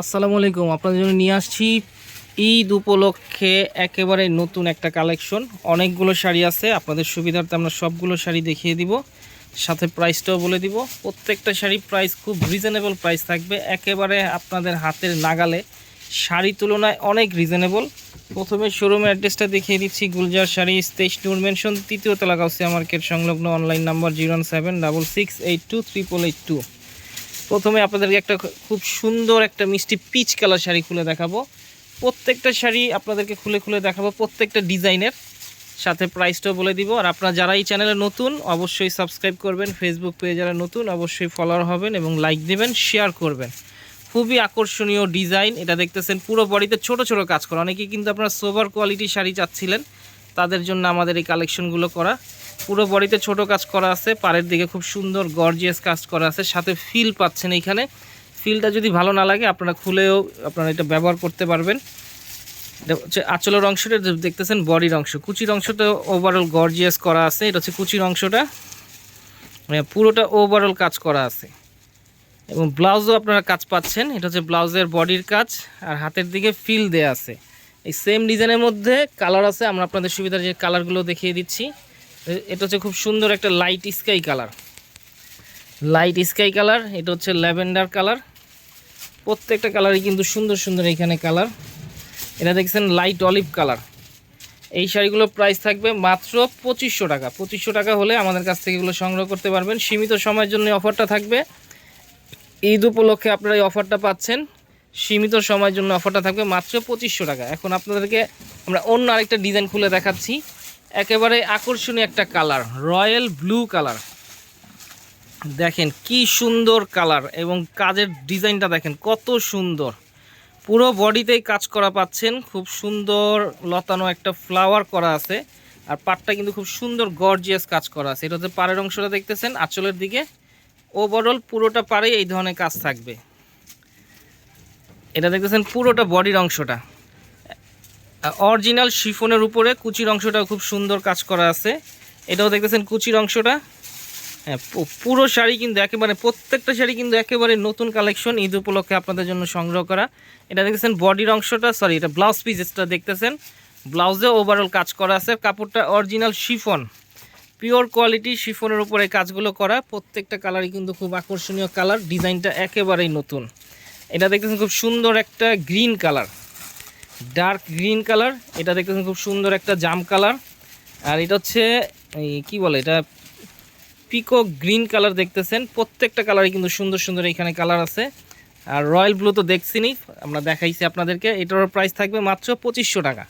আসসালামু আলাইকুম, আপনাদের জন্য নিয়ে আসছি ঈদ উপলক্ষে একেবারে নতুন একটা কালেকশন। অনেকগুলো শাড়ি আছে, আপনাদের সুবিধার্থে আমরা সবগুলো শাড়ি দেখিয়ে দিব, সাথে প্রাইসটাও বলে দিব। প্রত্যেকটা শাড়ি প্রাইস খুব রিজনেবল প্রাইস থাকবে, একেবারে আপনাদের হাতের নাগালে। শাড়ি তুলনায় অনেক রিজনেবল প্রথমে শোরুমের অ্যাড্রেসটা দেখিয়ে দিচ্ছি, Gulzar sari stage tower mansion তৃতীয় তলা মার্কেট সংলগ্ন online number zero seven double six eight two triple eight two প্রথমে আপনাদেরকে একটা খুব সুন্দর একটা মিষ্টি পিচ কালার শাড়ি খুলে দেখাবো। প্রত্যেকটা শাড়ি আপনাদেরকে খুলে খুলে দেখাবো প্রত্যেকটা ডিজাইনের। সাথে প্রাইসটাও বলে দিব। আর আপনারা যারা এই চ্যানেলে নতুন, অবশ্যই সাবস্ক্রাইব করবেন। ফেসবুক পেজে যারা নতুন, অবশ্যই ফলোয়ার হবেন এবং লাইক দেবেন শেয়ার করবেন। খুবই আকর্ষণীয় ডিজাইন এটা দেখতেছেন পুরো বডিতে ছোট ছোট কাজ করা। অনেকেই কিন্তু আপনারা সোভার কোয়ালিটি শাড়ি চাচ্ছিলেন। তাদের জন্য আমাদের এই কালেকশনগুলো করা। পুরো বডিতে ছোট কাজ করা আছে, পাড়ের দিকে খুব সুন্দর গর্জিয়াস কাজ করা আছে, সাথে ফিল পাচ্ছেন এইখানে। ফিলটা যদি ভালো না লাগে, আপনারা খুলেও আপনারা এটা ব্যবহার করতে পারবেন। হচ্ছে আঁচলের অংশটা দেখতেছেন বডির অংশ। কুচির অংশটা ওভারঅল গর্জিয়াস করা আছে, এটা হচ্ছে কুচির অংশটা। মানে পুরোটা ওভারঅল কাজ করা আছে। এবং ব্লাউজও আপনারা কাজ পাচ্ছেন, এটা হচ্ছে ব্লাউজের বডির কাজ, আর হাতের দিকে ফিল দেয়া আছে। এই সেম ডিজাইনের মধ্যে কালার আছে, আমরা আপনাদের সুবিধার যে কালারগুলো দেখিয়ে দিচ্ছি। এটা হচ্ছে খুব সুন্দর একটা light sky colour light sky colour এটা হচ্ছে ল্যাভেন্ডার কালার প্রত্যেকটা কালারই কিন্তু সুন্দর সুন্দর এখানে কালার এটা দেখছেন লাইট অলিভ কালার এই শাড়িগুলোর প্রাইস থাকবে মাত্র পঁচিশশো টাকা। পঁচিশশো টাকা হলে আমাদের কাছ থেকে এগুলো সংগ্রহ করতে পারবেন। সীমিত সময়ের জন্য অফারটা থাকবে। ঈদ উপলক্ষে আপনারা এই অফারটা পাচ্ছেন। সীমিত সময়ের জন্য অফারটা থাকবে মাত্র পঁচিশশো টাকা। এখন আপনাদেরকে আমরা অন্য আরেকটা ডিজাইন খুলে দেখাচ্ছি। একেবারে আকর্ষণীয় একটা কালার, রয়্যাল ব্লু কালার। দেখেন কি সুন্দর কালার এবং কাজের ডিজাইনটা দেখেন কত সুন্দর। পুরো বডিতেই কাজ করা পাচ্ছেন, খুব সুন্দর লতানো একটা ফ্লাওয়ার করা আছে, আর পাটটা কিন্তু খুব সুন্দর গর্জিয়াস কাজ করা আছে। এটা হচ্ছে পাড়ের অংশটা দেখতেছেন, আঁচলের দিকে। ওভারঅল পুরোটা পাড়ে এই ধরনের কাজ থাকবে। এটা দেখতেছেন পুরোটা বডির অংশটা। অরিজিনাল শিফনের উপরে কুচির অংশটা খুব সুন্দর কাজ করা আছে। এটাও দেখতেছেন কুচির অংশটা। হ্যাঁ পুরো শাড়ি কিন্তু একেবারে, প্রত্যেকটা শাড়ি কিন্তু একেবারে নতুন কালেকশন ঈদ উপলক্ষে আপনাদের জন্য সংগ্রহ করা। এটা দেখতেছেন বডির অংশটা সরি এটা ব্লাউজ পিসটা দেখতেছেন। ব্লাউজে ওভারঅল কাজ করা আছে, কাপড়টা অরিজিনাল শিফন। পিওর কোয়ালিটি শিফনের উপরে কাজগুলো করা, প্রত্যেকটা কালারই কিন্তু খুব আকর্ষণীয় কালার ডিজাইনটা একেবারেই নতুন। এটা দেখতেছেন খুব সুন্দর একটা green colour dark green colour. এটা দেখতেছেন খুব সুন্দর একটা জাম কালার। আর এটা হচ্ছে কি বলে এটা? পিকো গ্রিন কালার দেখতেছেন। প্রত্যেকটা কালারই কিন্তু সুন্দর সুন্দর এখানে কালার আছে। আর রয়্যাল ব্লু তো দেখছিনি, আমরা দেখাইছি আপনাদেরকে। এটার প্রাইস থাকবে মাত্র পঁচিশশো টাকা।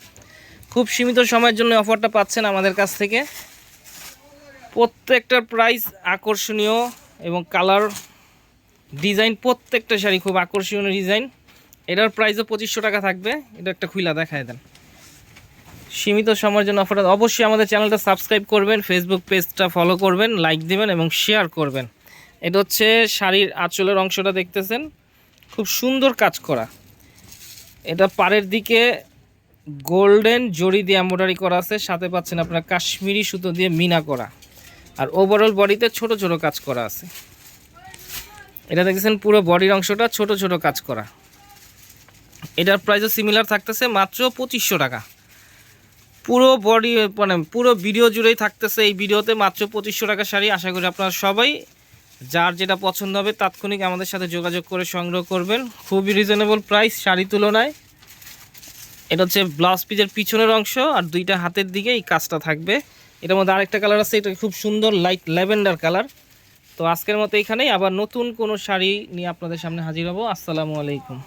খুব সীমিত সময়ের জন্য অফারটা পাচ্ছেন আমাদের কাছ থেকে। প্রত্যেকটার প্রাইস আকর্ষণীয় এবং কালার ডিজাইন, প্রত্যেকটা শাড়ি খুব আকর্ষণীয় ডিজাইন। এটার প্রাইসও পঁচিশশো টাকা থাকবে। এটা একটা খুইলা, দেখায় দেন। সীমিত সময়ের জন্য অফার অবশ্যই আমাদের চ্যানেলটা সাবস্ক্রাইব করবেন ফেসবুক পেজটা ফলো করবেন লাইক দিবেন এবং শেয়ার করবেন। এটা হচ্ছে শাড়ির আঁচলের অংশটা দেখতেছেন। খুব সুন্দর কাজ করা। এটা পাড়ের দিকে গোল্ডেন জড়ি দিয়ে এম্ব্রয়ডারি করা আছে। সাথে পাচ্ছেন আপনার কাশ্মীরি সুতো দিয়ে মিনা করা। আর ওভারঅল বডিতে ছোট ছোট কাজ করা আছে। এটা দেখেছেন পুরো বডির অংশটা ছোট ছোট কাজ করা। এটার প্রাইসও সিমিলার থাকতেছে, মাত্র পঁচিশশো টাকা। পুরো বডি মানে পুরো ভিডিও জুড়েই থাকতেছে এই ভিডিওতে মাত্র পঁচিশশো টাকা শাড়ি। আশা করি আপনারা সবাই যার যেটা পছন্দ হবে তাৎক্ষণিক আমাদের সাথে যোগাযোগ করে সংগ্রহ করবেন। খুবই রিজনেবল প্রাইস শাড়ি তুলনায়। এটা হচ্ছে ব্লাউজ পিসের পিছনের অংশ আর দুইটা হাতের দিকে এই কাজটা থাকবে। এটার মধ্যে আরেকটা কালার আছে এটা খুব সুন্দর লাইট ল্যাভেন্ডার কালার তো আজকের মতো এখানেই আবার নতুন কোনো শাড়ি নিয়ে আপনাদের সামনে হাজির হব। আসসালামু আলাইকুম।